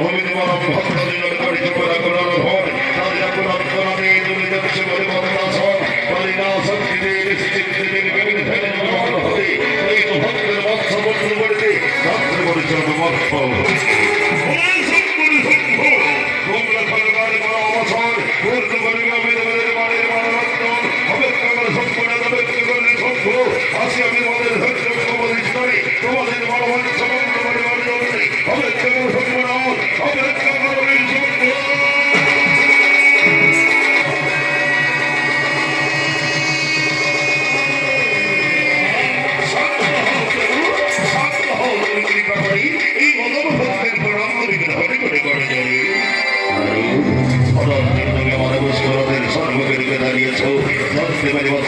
భూమిని మనం భక్తుడు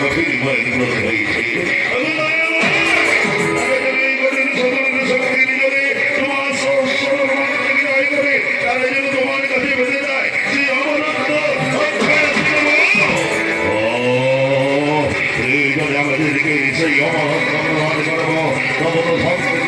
কঠিন পরিণত হয়েছে আমাদেরকে সেই অপরাধ করব তখন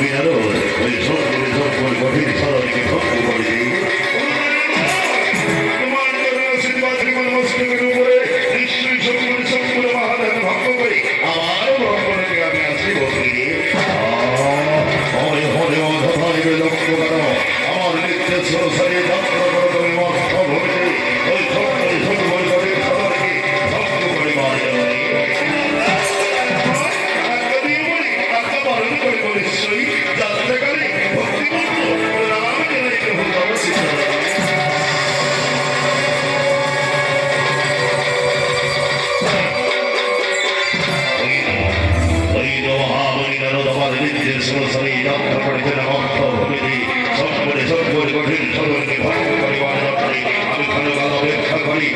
dominadores, el sol, el sol, el corrido, el sol, el sol, el corrido. আমার নিত্য সরসারি নিজের সংসারে যত্ন করে তোলা অর্থ ভূমিতে সব কঠিন সদনকে ভঙ্গ করে আমি ভালো ভালো অপেক্ষা করি